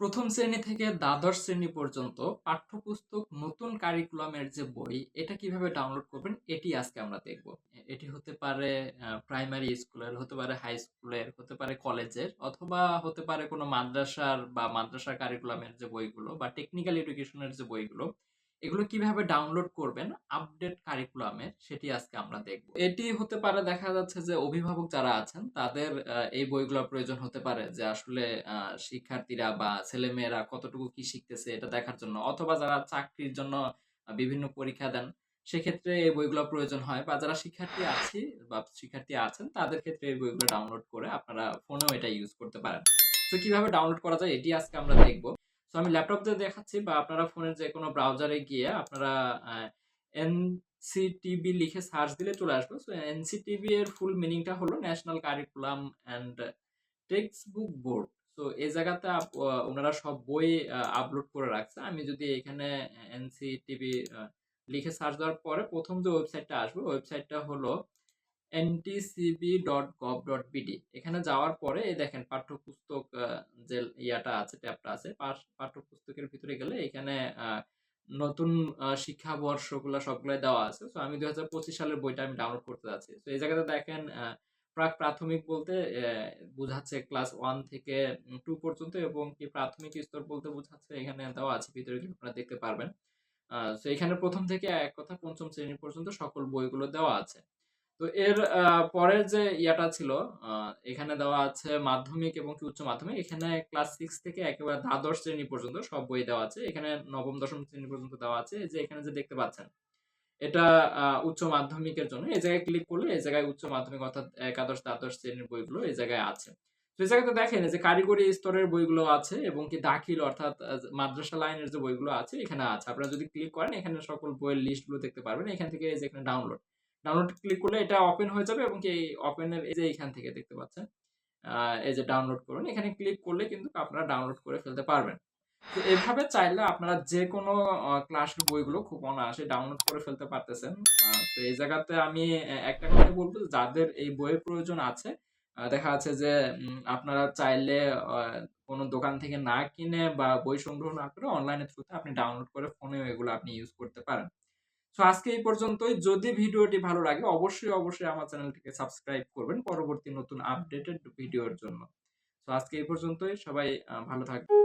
প্রথম শ্রেণি থেকে দ্বাদশ শ্রেণি পর্যন্ত পাঠ্যপুস্তক নতুন কারিকুলামের যে বই, এটা কীভাবে ডাউনলোড করবেন, এটি আজকে আমরা দেখব। এটি হতে পারে প্রাইমারি স্কুলের হতে পারে হাই স্কুলের হতে পারে কলেজের অথবা হতে পারে কোনো মাদ্রাসার বা মাদ্রাসা কারিকুলামের যে বইগুলো বা টেকনিক্যাল এডুকেশনের যে বইগুলো। এগুলো কীভাবে ডাউনলোড করবেন আপডেট কারিকুলামে সেটি আজকে আমরা দেখব। এটি হতে পারে দেখা যাচ্ছে যে অভিভাবক যারা আছেন, তাদের এই বইগুলোর প্রয়োজন হতে পারে যে আসলে শিক্ষার্থীরা বা ছেলেমেয়েরা কতটুকু কি শিখতেছে এটা দেখার জন্য, অথবা যারা চাকরির জন্য বিভিন্ন পরীক্ষা দেন, সেক্ষেত্রে এই বইগুলো প্রয়োজন হয় বা যারা শিক্ষার্থী আছি, বা শিক্ষার্থী আছেন, তাদের ক্ষেত্রে এই বইগুলো ডাউনলোড করে আপনারা ফোনেও এটা ইউজ করতে পারেন। তো কীভাবে ডাউনলোড করা যায়, এটি আজকে আমরা দেখব। তো আমি ল্যাপটপ দিয়ে দেখাচ্ছি বা আপনারা ফোনের যে কোনো ব্রাউজারে গিয়ে আপনারা এনসিটিবি লিখে সার্চ দিলে চলে আসবে। সো এনসিটিবি এর ফুল মিনিংটা হলো national curriculum and text book board তো এই জায়গাতে ওনারা সব বই আপলোড করে রাখছে। আমি যদি এখানে এনসিটিভি লিখে সার্চ দেওয়ার পরে প্রথম যে ওয়েবসাইটটা আসবে ওয়েবসাইটটা হলো ntcb.gov.bd এখানে যাওয়ার পরে এই দেখেন পাঠ্যপুস্তক যে ইয়াটা আছে, ট্যাবটা আছে পাঠ্যপুস্তকের ভিতরে গেলে এখানে নতুন শিক্ষাবর্ষগুলো সবগুলাই দেওয়া আছে। তো আমি দুই হাজার পঁচিশ সালের বইটা আমি ডাউনলোড করতে যাচ্ছি। তো এই জায়গাতে দেখেন প্রাক প্রাথমিক বলতে বোঝাচ্ছে ক্লাস ওয়ান থেকে টু পর্যন্ত এবং কি প্রাথমিক স্তর বলতে বোঝাচ্ছে, এখানে দেওয়া আছে ভিতরে আপনারা দেখতে পারবেন। তো এখানে প্রথম থেকে এক কথা পঞ্চম শ্রেণি পর্যন্ত সকল বইগুলো দেওয়া আছে। তো এর পরের যে ইয়াটা ছিল এখানে দেওয়া আছে মাধ্যমিক এবং কি উচ্চ মাধ্যমিক। এখানে ক্লাস সিক্স থেকে একেবারে দ্বাদশ শ্রেণি পর্যন্ত সব বই দেওয়া আছে। এখানে নবম, দশম শ্রেণি পর্যন্ত দেওয়া আছে। যে এখানে যে দেখতে পাচ্ছেন, এটা উচ্চ মাধ্যমিকের জন্য। এই জায়গায় ক্লিক করলে এই জায়গায় উচ্চ মাধ্যমিক অর্থাৎ একাদশ, দ্বাদশ শ্রেণির বইগুলো এই জায়গায় আছে। তো এই জায়গাতে দেখেন যে কারিগরি স্তরের বইগুলো আছে এবং কি দাখিল অর্থাৎ মাদ্রাসা লাইনের যে বইগুলো আছে, এখানে আছে। আপনারা যদি ক্লিক করেন, এখানে সকল বইয়ের লিস্টগুলো দেখতে পারবেন। এখান থেকে এই যে এখানে ডাউনলোড ডাউনলোড ক্লিক করলে এটা ওপেন হয়ে যাবে এবং এই ওপেনের এই যে এখান থেকে দেখতে পাচ্ছেন এই যে ডাউনলোড করুন, এখানে ক্লিক করলে কিন্তু আপনারা ডাউনলোড করে ফেলতে পারবেন। তো এভাবে চাইলে আপনারা যে কোনো ক্লাসের বইগুলো খুব অনায়াসে ডাউনলোড করে ফেলতে পারতেছেন। তো এই জায়গাতে আমি একটা কথা বলব যাদের এই বইয়ের প্রয়োজন আছে দেখা যাচ্ছে যে আপনারা চাইলে কোনো দোকান থেকে না কিনে বা বই সংগ্রহ না করে অনলাইনের থ্রুতে আপনি ডাউনলোড করে ফোনে এগুলো আপনি ইউজ করতে পারেন। তো আজকে এই পর্যন্তই। যদি ভিডিওটি ভালো লাগে, অবশ্যই অবশ্যই আমার চ্যানেলটিকে সাবস্ক্রাইব করবেন পরবর্তী নতুন আপডেটেড ভিডিওর জন্য। তো আজকে এই পর্যন্তই। সবাই ভালো থাকবেন।